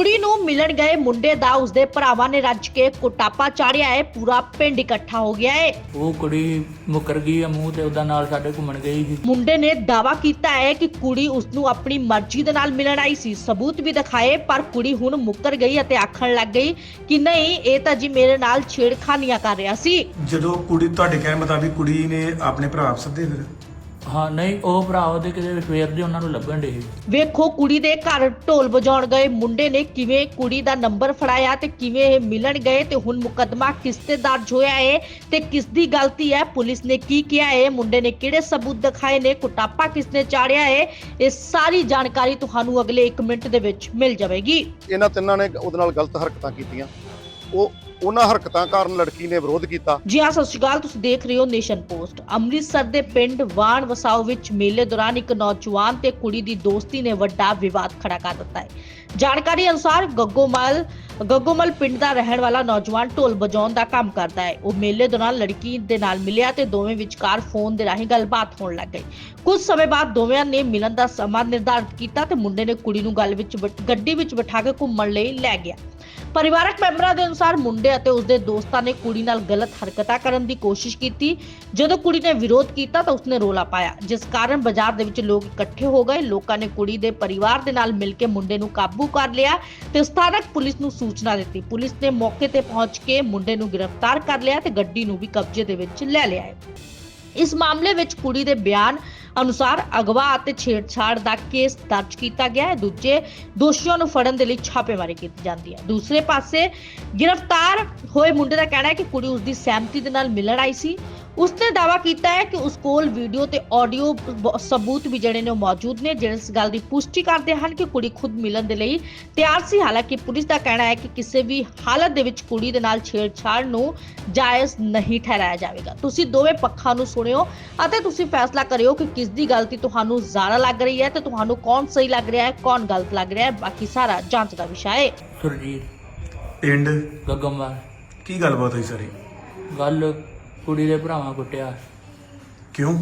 ਕੁੜੀ ਨੂੰ ਮਿਲਣ ਗਏ ਮੁੰਡੇ ਦਾ ਉਸਦੇ ਭਰਾਵਾਂ ਨੇ ਰੱਜ ਕੇ ਕੁਟਾਪਾ ਚਾੜਿਆ ਹੈ ਪੂਰਾ ਪਿੰਡ ਇਕੱਠਾ ਹੋ ਗਿਆ ਹੈ। ਉਹ ਕੁੜੀ ਮੁਕਰ ਗਈ ਆ ਮੂੰਹ ਤੇ ਉਹਦਾ ਨਾਲ ਸਾਡੇ ਘੁੰਮਣ ਗਈ ਸੀ। ਮੁੰਡੇ ਨੇ ਦਾਵਾ ਕੀਤਾ ਹੈ ਕਿ ਕੁੜੀ ਉਸ ਨੂੰ ਆਪਣੀ ਮਰਜ਼ੀ ਦੇ ਨਾਲ ਮਿਲਣ ਆਈ ਸੀ। ਸਬੂਤ ਵੀ ਦਿਖਾਏ ਪਰ ਕੁੜੀ ਹੁਣ ਮੁੱਕਰ ਗਈ ਅਤੇ ਆਖਣ ਲੱਗ ਗਈ ਕਿ ਨਹੀਂ ਇਹ ਤਾਂ ਜੀ ਮੇਰੇ ਨਾਲ ਛੇੜਖਾਨੀਆਂ ਕਰ ਰਿਹਾ ਸੀ। ਜਦੋਂ ਕੁੜੀ ਤੁਹਾਡੇ ਕਹਿਣ ਮੁਤਾਬਿਕ ਕੁੜੀ ਨੇ ਆਪਣੇ ਭਰਾ ਸੱਦੇ ਫਿਰ? ਹਾਂ ਨਹੀਂ ਉਹ ਭਰਾ ਉਹਦੇ ਕਿਤੇ ਸਵੇਰ ਦੇ ਉਹਨਾਂ ਨੂੰ ਲੱਭਣ ਦੇ ਵੇਖੋ ਕੁੜੀ ਦੇ ਘਰ ਢੋਲ ਵਜਾਉਣ ਗਏ ਮੁੰਡੇ ਨੇ ਕਿਵੇਂ ਕੁੜੀ ਦਾ ਨੰਬਰ ਫੜਾਇਆ ਤੇ ਕਿਵੇਂ ਇਹ ਮਿਲਣ ਗਏ ਤੇ ਹੁਣ ਮੁਕੱਦਮਾ ਕਿਸ ਤੇ ਦਰਜ ਹੋਇਆ ਹੈ ਤੇ ਕਿਸ ਦੀ ਗਲਤੀ ਹੈ ਪੁਲਿਸ ਨੇ ਕੀ ਕਿਹਾ ਹੈ ਮੁੰਡੇ ਨੇ ਕਿਹੜੇ ਸਬੂਤ ਦਿਖਾਏ ਨੇ ਕੁਟਾਪਾ ਕਿਸ ਨੇ ਚਾੜਿਆ ਹੈ ਇਹ ਸਾਰੀ ਜਾਣਕਾਰੀ ਤੁਹਾਨੂੰ ਅਗਲੇ 1 ਮਿੰਟ ਦੇ ਵਿੱਚ ਮਿਲ ਜਾਵੇਗੀ। ਇਹਨਾਂ ਤਿੰਨਾਂ ਨੇ ਉਹਦੇ ਨਾਲ ਗਲਤ ਹਰਕਤਾਂ ਕੀਤੀਆਂ। ਉਹ ਉਹਨਾਂ ਹਰਕਤਾਂ ਕਾਰਨ ਲੜਕੀ ਨੇ ਵਿਰੋਧ ਕੀਤਾ। ਜੀ ਹਾਂ, ਸਤਿ ਸ਼੍ਰੀ ਅਕਾਲ, ਤੁਸੀਂ ਦੇਖ ਰਹੇ ਹੋ ਨੇਸ਼ਨ ਪੋਸਟ। ਅੰਮ੍ਰਿਤਸਰ ਦੇ ਪਿੰਡ ਵਾਣ ਵਸਾਓ ਵਿੱਚ ਮੇਲੇ ਦੌਰਾਨ ਇੱਕ ਨੌਜਵਾਨ ਤੇ ਕੁੜੀ ਦੀ ਦੋਸਤੀ ਨੇ ਵੱਡਾ ਵਿਵਾਦ ਖੜਾ ਕਰ ਦਿੱਤਾ ਹੈ। ਜਾਣਕਾਰੀ ਅਨੁਸਾਰ ਗੱਗੋਮਲ ਗੱਗੋਮਲ ਪਿੰਡ ਦਾ ਰਹਿਣ ਵਾਲਾ ਨੌਜਵਾਨ ਢੋਲ ਵਜਾਉਣ ਦਾ ਕੰਮ ਕਰਦਾ ਹੈ। ਉਹ ਮੇਲੇ ਦੌਰਾਨ ਲੜਕੀ ਦੇ ਨਾਲ ਮਿਲਿਆ ਤੇ ਦੋਵੇਂ ਵਿਚਕਾਰ ਫੋਨ ਦੇ ਰਾਹੀਂ ਗੱਲਬਾਤ ਹੋਣ ਲੱਗ ਗਈ ਕੁਝ ਸਮੇਂ ਬਾਅਦ ਦੋਵਾਂ ਨੇ ਮਿਲਣ ਦਾ ਸਮਾਂ ਨਿਰਧਾਰਤ ਕੀਤਾ ਤੇ ਮੁੰਡੇ ਨੇ ਕੁੜੀ ਨੂੰ ਗੱਲ ਵਿੱਚ ਗੱਡੀ ਵਿੱਚ ਬਿਠਾ ਕੇ ਘੁੰਮਣ ਲਈ ਲੈ ਗਿਆ। ਪਰਿਵਾਰਕ ਮੈਂਬਰਾਂ ਦੇ ਅਨੁਸਾਰ ਮੁੰਡੇ ਅਤੇ ਉਸਦੇ ਦੋਸਤਾਂ ਨੇ ਕੁੜੀ ਨਾਲ ਗਲਤ ਹਰਕਤਾਂ ਕਰਨ ਦੀ ਕੋਸ਼ਿਸ਼ ਕੀਤੀ। ਜਦੋਂ ਕੁੜੀ ਨੇ ਵਿਰੋਧ ਕੀਤਾ ਤਾਂ ਉਸਨੇ ਰੋਲਾ ਪਾਇਆ। ਜਿਸ ਕਾਰਨ ਬਾਜ਼ਾਰ ਦੇ ਵਿੱਚ ਲੋਕ ਇਕੱਠੇ ਹੋ ਗਏ। ਲੋਕਾਂ ਨੇ ਕੁੜੀ ਦੇ ਪਰਿਵਾਰ ਦੇ ਨਾਲ ਮਿਲ ਕੇ ਮੁੰਡੇ ਨੂੰ ਕਾਬੂ ਕਰ ਲਿਆ ਤੇ ਸਥਾਨਕ ਪੁਲਿਸ ਨੂੰ ਸੂਚਨਾ ਦਿੱਤੀ। ਪੁਲਿਸ ਨੇ ਮੌਕੇ ਤੇ ਪਹੁੰਚ ਕੇ ਮੁੰਡੇ ਨੂੰ ਗ੍ਰਿਫਤਾਰ ਕਰ ਲਿਆ ਤੇ ਗੱਡੀ ਨੂੰ ਵੀ ਕਬਜ਼ੇ ਦੇ ਵਿੱਚ ਲੈ ਲਿਆ ਇਸ ਮਾਮਲੇ ਵਿੱਚ ਕੁੜੀ ਦੇ ਬਿਆਨ ਅਨੁਸਾਰ ਅਗਵਾ ਅਤੇ ਛੇੜਛਾੜ ਦਾ ਕੇਸ ਦਰਜ ਕੀਤਾ ਗਿਆ ਹੈ। ਦੂਜੇ ਦੋਸ਼ੀਆਂ ਨੂੰ ਫੜਨ ਦੇ ਲਈ ਛਾਪੇਮਾਰੀ ਕੀਤੀ ਜਾਂਦੀ ਹੈ। ਦੂਸਰੇ ਪਾਸੇ ਗ੍ਰਿਫਤਾਰ ਹੋਏ ਮੁੰਡੇ ਦਾ ਕਹਿਣਾ ਹੈ ਕਿ ਕੁੜੀ ਉਸ ਦੀ ਸਹਿਮਤੀ ਦੇ ਨਾਲ ਮਿਲਣ ਆਈ ਸੀ। ਉਸਨੇ ਦਾਵਾ ਕੀਤਾ ਹੈ ਕਿ ਉਸ ਕੋਲ ਵੀਡੀਓ ਤੇ ਆਡੀਓ ਸਬੂਤ ਵੀ ਜਿਹੜੇ ਨੇ ਮੌਜੂਦ ਨੇ ਜਿਹੜੇ ਇਸ ਗੱਲ ਦੀ ਪੁਸ਼ਟੀ ਕਰਦੇ ਹਨ ਕਿ ਕੁੜੀ ਖੁਦ ਮਿਲਣ ਦੇ ਲਈ ਤਿਆਰ ਸੀ। ਹਾਲਾਂਕਿ ਪੁਲਿਸ ਦਾ ਕਹਿਣਾ ਹੈ ਕਿ ਕਿਸੇ ਵੀ ਹਾਲਤ ਦੇ ਵਿੱਚ ਕੁੜੀ ਦੇ ਨਾਲ ਛੇੜਛਾੜ ਨੂੰ ਜਾਇਜ਼ ਨਹੀਂ ਠਹਿਰਾਇਆ ਜਾਵੇਗਾ। ਤੁਸੀਂ ਦੋਵੇਂ ਪੱਖਾਂ ਨੂੰ ਸੁਣਿਓ ਅਤੇ ਤੁਸੀਂ ਫੈਸਲਾ ਕਰਿਓ ਕਿ ਕਿਸ ਦੀ ਗਲਤੀ ਤੁਹਾਨੂੰ ਜ਼ਿਆਦਾ ਲੱਗ ਰਹੀ ਹੈ ਤੇ ਤੁਹਾਨੂੰ ਕੌਣ ਸਹੀ ਲੱਗ ਰਿਹਾ ਹੈ ਕੌਣ ਗਲਤ ਲੱਗ ਰਿਹਾ ਹੈ ਬਾਕੀ ਸਾਰਾ ਜਾਂਚ ਦਾ ਵਿਸ਼ਾ ਹੈ। ਸੁਰਜੀਤ ਪਿੰਡ ਗੱਗਮਵਾਲ ਕੀ ਗੱਲਬਾਤ ਹੋਈ ਸਾਰੀ? ਗੱਲ ਕੁੜੀ ਦੇ ਭਰਾਵਾਂ ਕੁੱਟਿਆ। ਕਿਉਂ?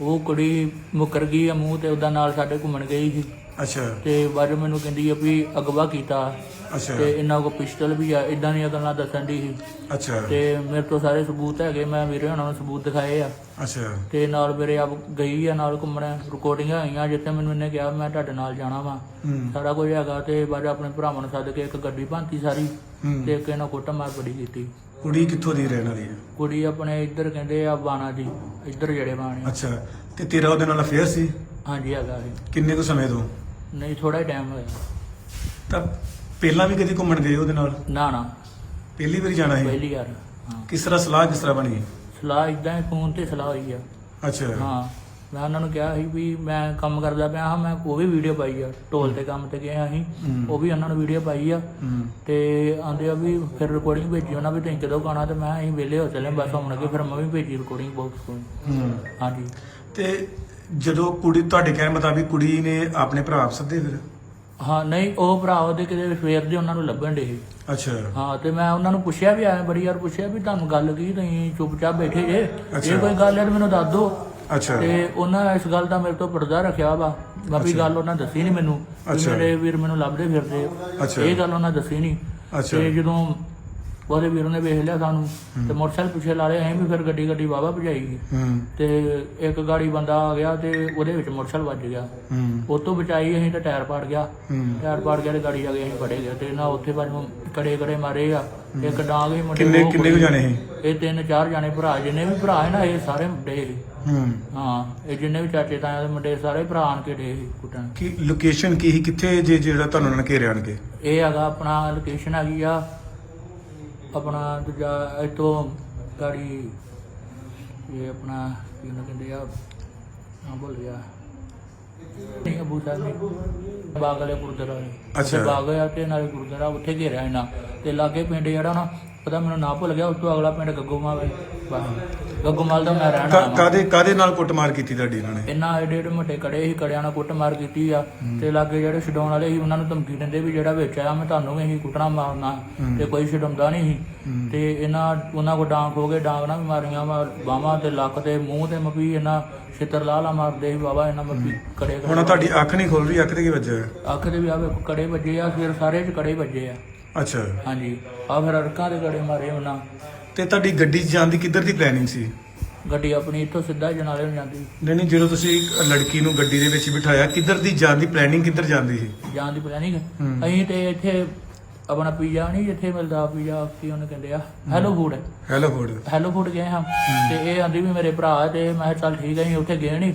ਉਹ ਕੁੜੀ ਮੁਕਰ ਗਈ ਆ ਮੂੰਹ ਤੇ ਉਹਦਾ ਨਾਲ ਸਾਡੇ ਘੁੰਮਣ ਗਈ ਸੀ। ਅੱਛਾ। ਤੇ ਬਾਅਦ ਮੈਨੂੰ ਕਹਿੰਦੀ ਆ ਵੀ ਅਗਵਾ ਕੀਤਾ। ਅੱਛਾ। ਤੇ ਇਹਨਾਂ ਕੋਲ ਪਿਸਟਲ ਵੀ ਆ ਇਦਾਂ ਦੀਆਂ ਗੱਲਾਂ ਦੱਸਣ ਦੀ ਸੀ। ਅੱਛਾ। ਤੇ ਮੇਰੇ ਤੋਂ ਸਾਰੇ ਸਬੂਤ ਹੈਗੇ ਮੈਂ ਵੀਰੇ ਉਹਨਾਂ ਨੂੰ ਸਬੂਤ ਦਿਖਾਏ ਆ। ਅੱਛਾ। ਤੇ ਨਾਲ ਮੇਰੇ ਆਪ ਗਈ ਆ ਨਾਲ ਘੁੰਮਣ ਰਿਕਾਰਡਿੰਗਾਂ ਆਈਆਂ ਜਿੱਥੇ ਮੈਨੂੰ ਇਹਨੇ ਕਿਹਾ ਮੈਂ ਤੁਹਾਡੇ ਨਾਲ ਜਾਣਾ ਵਾ। ਹੂੰ। ਸਾਰਾ ਕੁਝ ਹੈਗਾ ਤੇ ਬਾਅਦ 'ਚ ਆਪਣੇ ਭਰਾਵਾਂ ਨੂੰ ਸੱਦ ਕੇ ਇੱਕ ਗੱਡੀ ਭਾਂਤੀ ਸਾਰੀ। ਹੂੰ। ਤੇ ਇੱਕ ਇਹਨਾਂ ਕੁੱਟ ਮਾਰ ਬੜੀ ਕੀਤੀ। ਕੁੜੀ ਕਿੱਥੋਂ ਦੀ ਰਹਿਣ ਵਾਲੀ ਹੈ? ਕੁੜੀ ਆਪਣੇ ਇੱਧਰ ਕਹਿੰਦੇ ਆ ਬਾਣਾ ਦੀ ਇੱਧਰ ਜਿਹੜੇ ਬਾਣੇ ਆ। ਅੱਛਾ ਤੇ ਤੇਰਾ ਉਹਦੇ ਨਾਲ ਅਫੇਅਰ ਸੀ? ਹਾਂਜੀ ਹੈਗਾ ਇਹ ਕਿੰਨੇ ਕੁ ਸਮੇਂ ਤੋਂ? ਨਹੀਂ ਥੋੜਾ ਟਾਈਮ ਹੋਇਆ। ਤਾਂ ਪਹਿਲਾਂ ਵੀ ਕਦੀ ਘੁੰਮਣ ਗਏ ਉਹਦੇ ਨਾਲ? ਨਾ ਨਾ। ਪਹਿਲੀ ਵਾਰੀ ਜਾਣਾ ਸੀ? ਪਹਿਲੀ ਵਾਰ ਹਾਂ। ਕਿਸ ਤਰ੍ਹਾਂ ਸਲਾਹ ਕਿਸ ਤਰ੍ਹਾਂ ਬਣੀ? ਸਲਾਹ ਇਦਾਂ ਹੀ ਫੋਨ ਤੇ ਸਲਾਹ ਹੋਈ ਆ। ਅੱਛਾ। ਹਾਂ। ਮੈਂ ਉਹਨਾਂ ਨੂੰ ਕਿਹਾ ਸੀ ਵੀ ਮੈਂ ਕੰਮ ਕਰਦਾ ਪਿਆ ਹਾਂ ਮੈਂ ਉਹ ਵੀ ਵੀਡੀਓ ਪਾਈ ਆ ਢੋਲ ਤੇ ਕੰਮ ਤੇ ਗਿਆ ਸੀ ਹੂੰ। ਉਹ ਵੀ ਉਹਨਾਂ ਨੂੰ ਵੀਡੀਓ ਪਾਈ ਆ। ਤੇ ਆਂਦੇ ਆ ਵੀ ਫਿਰ ਰਿਕਾਰਡਿੰਗ ਭੇਜੀ ਉਹਨਾਂ ਵੀ ਤੁਸੀਂ ਕਦੋਂ ਗਾਣਾ? ਤੇ ਮੈਂ ਅਸੀਂ ਵਿਹਲੇ ਹੋ ਚੱਲੇ ਬਸ ਹੁਣ ਅੱਗੇ ਫਿਰ ਮੈਂ ਵੀ ਭੇਜੀ ਰਿਕਾਰਡਿੰਗ ਬਾਕਸ ਕੋਲ ਹਾਂਜੀ। ਤੇ ਜਦੋਂ ਕੁੜੀ ਤੁਹਾਡੇ ਕਹਿਣ ਮੁਤਾਬਿਕ ਕੁੜੀ ਨੇ ਆਪਣੇ ਭਰਾ ਸੱਦੇ ਫਿਰ? ਹਾਂ ਨਹੀਂ ਉਹ ਭਰਾ ਉਹਦੇ ਕਿਤੇ ਸਵੇਰ ਦੇ ਉਹਨਾਂ ਨੂੰ ਲੱਭਣ ਦੇ ਅੱਛਾ। ਹਾਂ ਤੇ ਮੈਂ ਉਹਨਾਂ ਨੂੰ ਪੁੱਛਿਆ ਵੀ ਆਇਆ ਬੜੀ ਵਾਰ ਪੁੱਛਿਆ ਵੀ ਤੁਹਾਨੂੰ ਗੱਲ ਕੀ ਤੁਸੀਂ ਚੁੱਪਚਾਪ ਬੈਠੇ ਜੇ। ਜੇ ਕੋਈ ਗੱਲ ਹੈ ਤਾਂ ਮੈਨੂੰ ਦੱਸ ਦਿਓ। ਅੱਛਾ ਤੇ ਉਹਨਾਂ ਇਸ ਗੱਲ ਦਾ ਮੇਰੇ ਤੋਂ ਪਰਦਾ ਰੱਖਿਆ ਵਾ ਬਾਕੀ ਗੱਲ ਉਹਨਾਂ ਦੱਸੀ ਨਹੀਂ ਮੈਨੂੰ ਵੀ। ਮੇਰੇ ਵੀਰ ਮੈਨੂੰ ਲੱਭਦੇ ਫਿਰਦੇ। ਇਹ ਗੱਲ ਉਹਨਾਂ ਦੱਸੀ ਨਹੀਂ। ਤੇ ਜਦੋਂ ਉਹਦੇ ਵੀਰ ਨੇ ਵੇਖ ਲਿਆ ਸਾਨੂੰ ਤੇ ਮੋਟਰਸਾਈਕਲ ਪਿੱਛੇ ਲਾ ਲਿਆ ਅਸੀਂ ਵੀ ਫਿਰ ਗੱਡੀ ਗੱਡੀ ਵਾਵਾ ਭਜਾਈ ਤੇ ਇੱਕ ਗਾੜੀ ਬੰਦਾ ਆ ਗਿਆ ਤੇ ਉਹਦੇ ਵਿੱਚ ਮੋਟਰਸਾਈਕਲ ਵੱਜ ਗਿਆ। ਉਹ ਤੋਂ ਬਚਾਈ ਅਸੀਂ ਤੇ ਟਾਇਰ ਪਾੜ ਗਿਆ। ਟਾਇਰ ਪਾੜ ਗਿਆ ਤੇ ਗਾੜੀ ਆ ਗਈ ਅਸੀਂ ਫੜੇ ਗਏ। ਤੇ ਨਾ ਉੱਥੇ ਨੂੰ ਕੜੇ ਕੜੇ ਮਾਰੇ ਆ। ਇੱਕ ਡਾਂਗ ਹੀ ਮੁੰਡੇ ਕਿੰਨੇ ਕਿੰਨੇ ਕੁ ਜਾਣੇ ਸੀ? ਇਹ ਤਿੰਨ ਚਾਰ ਜਾਣੇ ਭਰਾ ਜਿੰਨੇ ਵੀ ਭਰਾ ਹੈ ਨਾ ਇਹ ਸਾਰੇ ਮੁੰਡੇ। ਹੂੰ। ਹਾਂ ਇਹ ਜਿੰਨੇ ਵੀ ਚਾਚੇ ਤਾਇਆ ਦੇ ਮੁੰਡੇ ਸਾਰੇ ਭਰਾ ਆਣ ਕੇ ਡੇ ਕੁੱਟਣ। ਕੀ ਲੋਕੇਸ਼ਨ ਕੀ ਸੀ? ਕਿੱਥੇ ਜੇ ਜਿਹੜਾ ਤੁਹਾਨੂੰ ਉਹਨਾਂ ਨੇ ਘੇਰਿਆ ਆਣ ਕੇ ਇਹ ਹੈਗਾ ਆਪਣਾ ਲੋਕੇਸ਼ਨ ਹੈਗੀ ਆ ਆਪਣਾ ਦੂਜਾ ਇਤੋਂ ਗਾੜੀ ਇਹ ਆਪਣਾ ਕੀ ਉਹਨਾਂ ਕਹਿੰਦੇ ਆ ਨਾ ਭੁੱਲ ਗਿਆ। ਨਹੀਂ ਅਬੂ ਸਾਹਿਬ ਨੇ ਬਾਗ ਵਾਲੇ ਗੁਰਦੁਆਰਾ। ਨੇ ਅੱਛਾ। ਉੱਥੇ ਬਾਗ ਆ ਤੇ ਨਾਲੇ ਗੁਰਦੁਆਰਾ ਉੱਥੇ ਘੇਰਿਆ ਇਹਨਾਂ। ਤੇ ਲਾਗੇ ਪਿੰਡ ਜਿਹੜਾ ਨਾ ਪਤਾ ਮੈਨੂੰ ਨਾ ਭੁੱਲ ਗਿਆ ਉਸ ਤੋਂ ਅਗਲਾ ਪਿੰਡ ਗੱਗੋਮਾਲ ਹੈ। ਬਸ ਗੱਗੋਮਾਲ ਦਾ ਮੈਂ ਰਹਿਣ ਵਾਲਾ। ਕਾਦੇ ਕਾਦੇ ਨਾਲ ਕੁੱਟਮਾਰ ਕੀਤੀ ਤੁਹਾਡੀ ਇਹਨਾਂ ਨੇ? ਇੰਨਾ ਏਡੇ ਏਡੇ ਮੋਟੇ ਕੜੇ ਸੀ ਕੜਿਆਂ ਨਾਲ ਕੁੱਟਮਾਰ ਕੀਤੀ ਆ। ਤੇ ਲਾਗੇ ਜਿਹੜੇ ਛਡਾਉਣ ਵਾਲੇ ਸੀ ਉਹਨਾਂ ਨੂੰ ਧਮਕੀ ਦਿੰਦੇ ਵੀ ਜਿਹੜਾ ਵਿੱਚ ਆਇਆ ਮੈਂ ਤੁਹਾਨੂੰ ਵੀ ਅਸੀਂ ਕੁੱਟਣਾ ਮਾਰਨਾ ਤੇ ਕੋਈ ਛਡਾਉਂਦਾ ਨਹੀਂ ਸੀ। ਤੇ ਇਹਨਾਂ ਉਹਨਾਂ ਕੋ ਡਾਂਗ ਹੋ ਗਏ ਡਾਂਗ ਨਾਲ ਵੀ ਮਾਰੀਆਂ ਵਾ ਬਾਹਾਂ ਤੇ ਲੱਕ ਤੇ ਮੂੰਹ ਤੇ ਮਪੀ ਇਹਨਾਂ ਛਿੱਤਰ ਲਾ ਲਾ ਮਾਰਦੇ ਸੀ ਬਾਬਾ ਇਹਨਾਂ ਮਪੀ ਕੜੇ ਹੁਣ ਤੁਹਾਡੀ ਅੱਖ ਨਹੀਂ ਖੁੱਲ ਰਹੀ ਅੱਖ ਤੇ ਕੀ ਵੱਜਿਆ? ਹੈ? ਅੱਖ ਦੇ ਵੀ ਆਵੇ ਕੜੇ ਵੱਜੇ ਆ ਫਿਰ ਸਾਰੇ ਚ ਕੜੇ ਵੱਜੇ ਆ। ਅੱਛਾ। ਹਾਂਜੀ। ਆ ਫਿਰ ਅੜਕਾਂ ਦੇ ਕੜੇ ਮਾਰੇ ਉਹਨਾਂ। ਤੇ ਤੁਹਾਡੀ ਗੱਡੀ 'ਚ ਜਾਣ ਦੀ ਕਿੱਧਰ ਦੀ ਪਲੈਨਿੰਗ ਸੀ? ਗੱਡੀ ਆਪਣੀ ਇੱਥੋਂ ਸਿੱਧਾ ਜਨਾਲੇ ਨੂੰ ਜਾਂਦੀ। ਨਹੀਂ ਨਹੀਂ ਜਦੋਂ ਤੁਸੀਂ ਇੱਕ ਲੜਕੀ ਨੂੰ ਗੱਡੀ ਦੇ ਵਿੱਚ ਬਿਠਾਇਆ ਕਿੱਧਰ ਦੀ ਜਾਣ ਦੀ ਪਲੈਨਿੰਗ ਕਿੱਧਰ ਜਾਂਦੀ ਸੀ? ਜਾਣ ਦੀ ਪਲੈਨਿੰਗ ਹੂੰ। ਅਸੀਂ ਤੇ ਇੱਥੇ ਆਪਣਾ ਪੀਜ਼ਾ ਨਹੀਂ ਜਿੱਥੇ ਮਿਲਦਾ ਪੀਜ਼ਾ ਕੀ ਉਹਨੂੰ ਕਹਿੰਦੇ ਆ hello food hello food hello food ਗਏ ਹਾਂ। ਤੇ ਇਹ ਆਂਦੀ ਵੀ ਮੇਰੇ ਭਰਾ ਤੇ ਮੈਂ ਕਿਹਾ ਚੱਲ ਠੀਕ ਹੈ ਅਸੀਂ ਉੱਥੇ ਗਏ ਨਹੀਂ।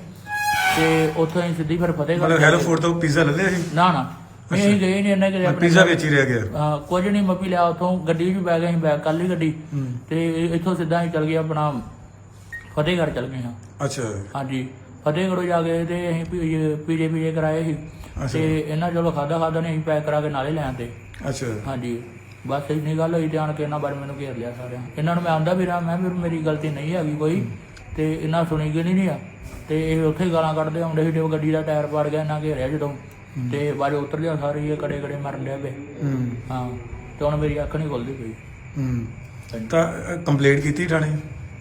ਤੇ ਉੱਥੋਂ ਅਸੀਂ ਸਿੱਧੀ ਫਿਰ ਫਤਿਹਗੜ੍ਹ ਮਤਲਬ ਹੈਲੋ ਫੂਡ ਤੋਂ ਪੀਜ਼ਾ ਲੱਦੇ ਸੀ? ਨਾ ਨਾ। ਨਹੀਂ, ਅਸੀਂ ਗਏ ਨਹੀਂ ਇਹਨੇ ਕਿ ਪੀਜ਼ਾ ਵਿੱਚ ਹੀ ਰਹਿ ਗਿਆ ਹਾਂ ਕੁਝ ਨਹੀਂ ਮੱਪੀ ਲਿਆ ਉੱਥੋਂ ਗੱਡੀ 'ਚ ਬੈ ਗਏ ਅਸੀਂ ਬੈਗ ਕਰ ਲਈ ਗੱਡੀ। ਤੇ ਇੱਥੋਂ ਸਿੱਧਾ ਅਸੀਂ ਚੱਲ ਗਏ ਆਪਣਾ ਫਤਿਹਗੜ੍ਹ ਚੱਲ ਗਏ ਹਾਂ। ਅੱਛਾ। ਹਾਂਜੀ ਫਤਿਹਗੜ੍ਹ ਜਾ ਕੇ ਤੇ ਅਸੀਂ ਪੀਜੇ ਪੀਜੇ ਪੀਜੇ ਕਰਾਏ ਸੀ। ਤੇ ਇਹਨਾਂ ਚਲੋ ਖਾਦਾ ਖਾਦਾ ਨੇ ਅਸੀਂ ਪੈਕ ਕਰਾ ਕੇ ਨਾਲੇ ਲੈ ਆਂਦੇ ਅੱਛਾ। ਹਾਂਜੀ ਬਸ ਇੰਨੀ ਗੱਲ ਹੋਈ ਧਿਆਨ ਕੇ ਇਹਨਾਂ ਬਾਰੇ ਮੈਨੂੰ ਘੇਰ ਲਿਆ ਸਾਰਿਆਂ ਇਹਨਾਂ ਨੂੰ ਮੈਂ ਆਂਦਾ ਵੀ ਰਹਾ ਮੈਂ ਵੀ ਮੇਰੀ ਗਲਤੀ ਨਹੀਂ ਹੈਗੀ ਕੋਈ। ਤੇ ਇਹਨਾਂ ਸੁਣੀ ਗਈ ਨਹੀਂ ਆ ਤੇ ਇਹ ਉੱਥੇ ਗਾਲਾਂ ਕੱਢਦੇ ਆਉਂਦੇ ਸੀ ਜਦੋਂ ਗੱਡੀ ਦਾ ਟਾਇਰ ਪਾੜ ਗਿਆ ਇਹਨਾਂ ਘੇਰਿਆ ਜਦੋਂ। ਤੇ ਚੋਂ ਉਤਰ ਲਿਆ ਸਾਰੇ ਇਹ ਕੜੇ ਕੜੇ ਮਰਨ ਲਿਆ ਪਏ। ਹੂੰ। ਹਾਂ ਤੇ ਹੁਣ ਮੇਰੀ ਅੱਖ ਨਹੀਂ ਖੁੱਲਦੀ ਪਈ। ਹੂੰ। ਤਾਂ ਕੰਪਲੇਂਟ ਕੀਤੀ ਥਾਣੇ?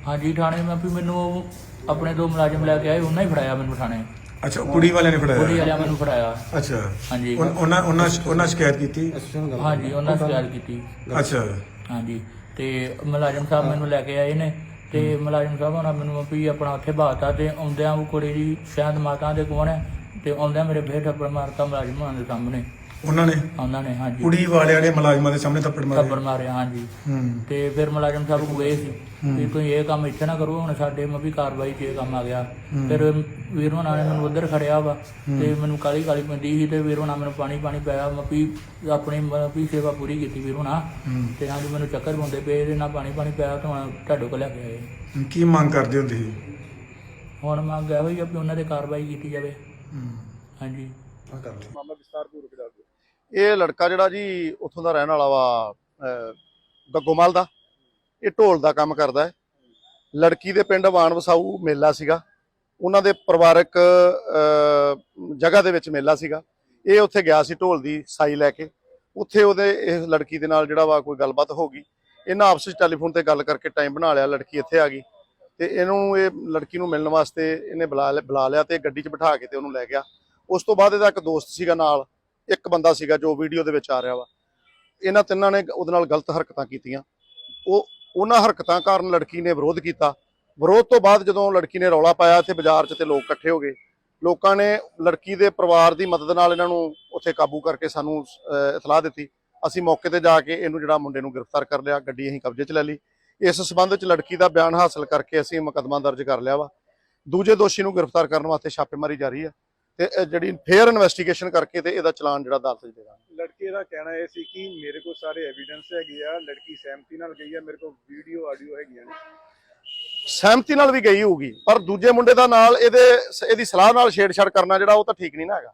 ਹਾਂਜੀ ਥਾਣੇ ਮੈਂ ਵੀ ਮੈਨੂੰ ਉਹ ਆਪਣੇ ਦੋ ਮੁਲਾਜ਼ਮ ਲੈ ਕੇ ਆਏ ਉਹਨਾਂ ਹੀ ਫੜਾਇਆ ਮੈਨੂੰ ਥਾਣੇ। ਅੱਛਾ ਕੁੜੀ ਵਾਲਿਆਂ ਨੇ ਕੁੜੀ ਫੜਾਇਆ ਵਾਲਿਆਂ ਮੈਨੂੰ ਫੜਾਇਆ। ਅੱਛਾ। ਹਾਂਜੀ। ਉਹਨਾਂ ਉਹਨਾਂ ਉਹਨਾਂ ਸ਼ਿਕਾਇਤ ਕੀਤੀ? ਹਾਂਜੀ ਉਹਨਾਂ ਸ਼ਿਕਾਇਤ ਕੀਤੀ। ਅੱਛਾ। ਹਾਂਜੀ ਤੇ ਮੁਲਾਜ਼ਮ ਸਾਹਿਬ ਮੈਨੂੰ ਲੈ ਕੇ ਆਏ ਨੇ ਤੇ ਮੁਲਾਜ਼ਮ ਸਾਹਿਬ ਉਹਨਾਂ ਮੈਨੂੰ ਵੀ ਆਪਣਾ ਉੱਥੇ ਬਾਤਾ ਤੇ ਆਉਂਦਿਆਂ ਉਹ ਕੁੜੀ ਦੀ ਸ਼ਾਇਦ ਮਾਤਾ ਦੇ ਕੋਲ ਹੈ ਤੇ ਆਉਂਦਿਆਂ ਮੇਰੇ ਫੇਰ ਥੱਪੜ ਮਾਰਤਾ ਮੁਲਾਜ਼ਮ ਦੇ ਸਾਹਮਣੇ। ਉਹਨਾਂ ਨੇ? ਉਹਨਾਂ ਨੇ ਹਾਂਜੀ। ਕੁੜੀ ਵਾਲਿਆਂ ਨੇ ਮੁਲਾਜ਼ਮਾਂ ਦੇ ਸਾਹਮਣੇ ਥੱਪੜ ਥੱਪੜ ਮਾਰੇ ਮਾਰਿਆ ਹਾਂਜੀ। ਹੂੰ। ਤੇ ਫਿਰ ਮੁਲਾਜ਼ਮ ਸਾਹਿਬ ਗਏ ਸੀ। ਵੀ ਤੁਸੀਂ ਇਹ ਕੰਮ ਇੱਥੇ ਨਾ ਕਰੋ ਹੁਣ ਸਾਡੇ ਮੈਂ ਵੀ ਕਾਰਵਾਈ 'ਚ ਇਹ ਕੰਮ ਆ ਗਿਆ। ਫਿਰ ਵੀਰ ਹੋਣਾ ਨੇ ਮੈਨੂੰ ਉੱਧਰ ਖੜਿਆ ਵਾ ਤੇ ਮੈਨੂੰ ਕਾਲੀ ਕਾਲੀ ਪੈਂਦੀ ਸੀ ਤੇ ਵੀਰ ਹੋਣਾ ਮੈਨੂੰ ਪਾਣੀ ਪਾਣੀ ਪਿਆ ਮੈਂ ਵੀ ਆਪਣੀ ਮੈਂ ਵੀ ਸੇਵਾ ਪੂਰੀ ਕੀਤੀ ਵੀਰ ਹੂੰ। ਤੇ ਹਾਂਜੀ ਮੈਨੂੰ ਚੱਕਰ ਪਾਉਂਦੇ ਪਏ ਇਹਦੇ ਨਾਲ ਪਾਣੀ ਪਾਣੀ ਪਿਆ ਤਾਂ ਤੁਹਾਡੇ ਕੋਲ ਲੈ ਕੇ ਆਏ। ਕੀ ਮੰਗ ਕਰਦੇ ਹੁੰਦੇ ਸੀ? ਹੁਣ ਮੰਗ ਇਹੋ ਹੀ ਆ ਵੀ ਉਹਨਾਂ ਤੇ ਕਾਰਵਾਈ ਕੀਤੀ ਜਾਵੇ। ਹਾਂਜੀ। ਆ ਕਰ ਲਈ ਮਾਮਲਾ ਵਿਸਤਾਰਪੂਰਵਕ ਦੱਸ ਦਿਓ। ਇਹ ਲੜਕਾ ਜਿਹੜਾ ਜੀ ਉੱਥੋਂ ਦਾ ਰਹਿਣ ਵਾਲਾ ਵਾ ਗੱਗੋਮਲ ਦਾ। ਇਹ ਢੋਲ ਦਾ ਕੰਮ ਕਰਦਾ ਹੈ। ਲੜਕੀ ਦੇ ਪਿੰਡ ਵਾਣ ਵਸਾਊ ਮੇਲਾ ਸੀਗਾ। ਉਹਨਾਂ ਦੇ ਪਰਿਵਾਰਕ ਜਗ੍ਹਾ ਦੇ ਵਿੱਚ ਮੇਲਾ ਸੀਗਾ। ਇਹ ਉੱਥੇ ਗਿਆ ਸੀ ਢੋਲ ਦੀ ਸਾਈ ਲੈ ਕੇ। ਉੱਥੇ ਉਹਦੇ ਇਸ ਲੜਕੀ ਦੇ ਨਾਲ ਜਿਹੜਾ ਵਾ ਕੋਈ ਗੱਲਬਾਤ ਹੋ ਗਈ। ਇਹਨਾਂ ਆਪਸ ਵਿੱਚ ਟੈਲੀਫੋਨ ਤੇ ਗੱਲ ਕਰਕੇ ਟਾਈਮ ਬਣਾ ਲਿਆ। ਲੜਕੀ ਇੱਥੇ ਆ ਗਈ। ਤੇ ਇਹਨੂੰ ਇਹ ਲੜਕੀ ਨੂੰ ਮਿਲਣ ਵਾਸਤੇ ਇਹਨੇ ਬੁਲਾ ਲਿਆ- ਬੁਲਾ ਲਿਆ ਤੇ ਗੱਡੀ 'ਚ ਬਿਠਾ ਕੇ ਤੇ ਉਹਨੂੰ ਲੈ ਗਿਆ। ਉਸ ਤੋਂ ਬਾਅਦ ਇਹਦਾ ਇੱਕ ਦੋਸਤ ਸੀਗਾ ਨਾਲ, ਇੱਕ ਬੰਦਾ ਸੀਗਾ ਜੋ ਵੀਡੀਓ ਦੇ ਵਿੱਚ ਆ ਰਿਹਾ ਵਾ। ਇਹਨਾਂ ਤਿੰਨਾਂ ਨੇ ਉਹਦੇ ਨਾਲ ਗਲਤ ਹਰਕਤਾਂ ਕੀਤੀਆਂ। ਉਹ ਉਹਨਾਂ ਹਰਕਤਾਂ ਕਾਰਨ ਲੜਕੀ ਨੇ ਵਿਰੋਧ ਕੀਤਾ। ਵਿਰੋਧ ਤੋਂ ਬਾਅਦ ਜਦੋਂ ਲੜਕੀ ਨੇ ਰੌਲਾ ਪਾਇਆ ਇੱਥੇ ਬਾਜ਼ਾਰ 'ਚ ਤੇ ਲੋਕ ਇਕੱਠੇ ਹੋ ਗਏ। ਲੋਕਾਂ ਨੇ ਲੜਕੀ ਦੇ ਪਰਿਵਾਰ ਦੀ ਮਦਦ ਨਾਲ ਇਹਨਾਂ ਨੂੰ ਉੱਥੇ ਕਾਬੂ ਕਰਕੇ ਸਾਨੂੰ ਇਤਲਾਹ ਦਿੱਤੀ। ਅਸੀਂ ਮੌਕੇ ਤੇ ਜਾ ਕੇ ਇਹਨੂੰ ਜਿਹੜਾ ਮੁੰਡੇ ਨੂੰ ਗ੍ਰਿਫਤਾਰ ਕਰ ਲਿਆ, ਗੱਡੀ ਅਸੀਂ ਕਬਜ਼ੇ 'ਚ ਲੈ ਲਈ। ਇਸ ਸਬੰਧ ਵਿੱਚ ਲੜਕੀ ਦਾ ਬਿਆਨ ਹਾਸਲ ਕਰਕੇ ਅਸੀਂ ਮੁਕੱਦਮਾ ਦਰਜ ਕਰ ਲਿਆ ਵਾ। ਦੂਜੇ ਦੋਸ਼ੀ ਨੂੰ ਗ੍ਰਿਫਤਾਰ ਕਰਨ ਵਾਸਤੇ ਛਾਪੇਮਾਰੀ ਜਾਰੀ ਹੈ ਤੇ ਇਹ ਜਿਹੜੀ ਫੇਅਰ ਇਨਵੈਸਟੀਗੇਸ਼ਨ ਕਰਕੇ ਤੇ ਇਹਦਾ ਚਲਾਨ ਜਿਹੜਾ ਅਦਾਲਤ 'ਚ ਦੇਣਾ ਲੜਕੇ ਦਾ ਕਹਿਣਾ ਇਹ ਸੀ ਕਿ ਮੇਰੇ ਕੋਲ ਸਾਰੇ ਐਵੀਡੈਂਸ ਹੈਗੇ ਆ ਲੜਕੀ ਸਹਿਮਤੀ ਨਾਲ ਗਈ ਆ ਮੇਰੇ ਕੋਲ ਵੀਡੀਓ ਆਡੀਓ ਹੈਗੀਆਂ ਨੇ। ਸਹਿਮਤੀ ਨਾਲ ਵੀ ਗਈ ਹੋਊਗੀ ਪਰ ਦੂਜੇ ਮੁੰਡੇ ਦਾ ਨਾਲ ਇਹਦੇ ਇਹਦੀ ਸਲਾਹ ਨਾਲ ਛੇੜਛਾੜ ਕਰਨਾ ਜਿਹੜਾ ਉਹ ਤਾਂ ਠੀਕ ਨਹੀਂ ਨਾ ਹੈਗਾ।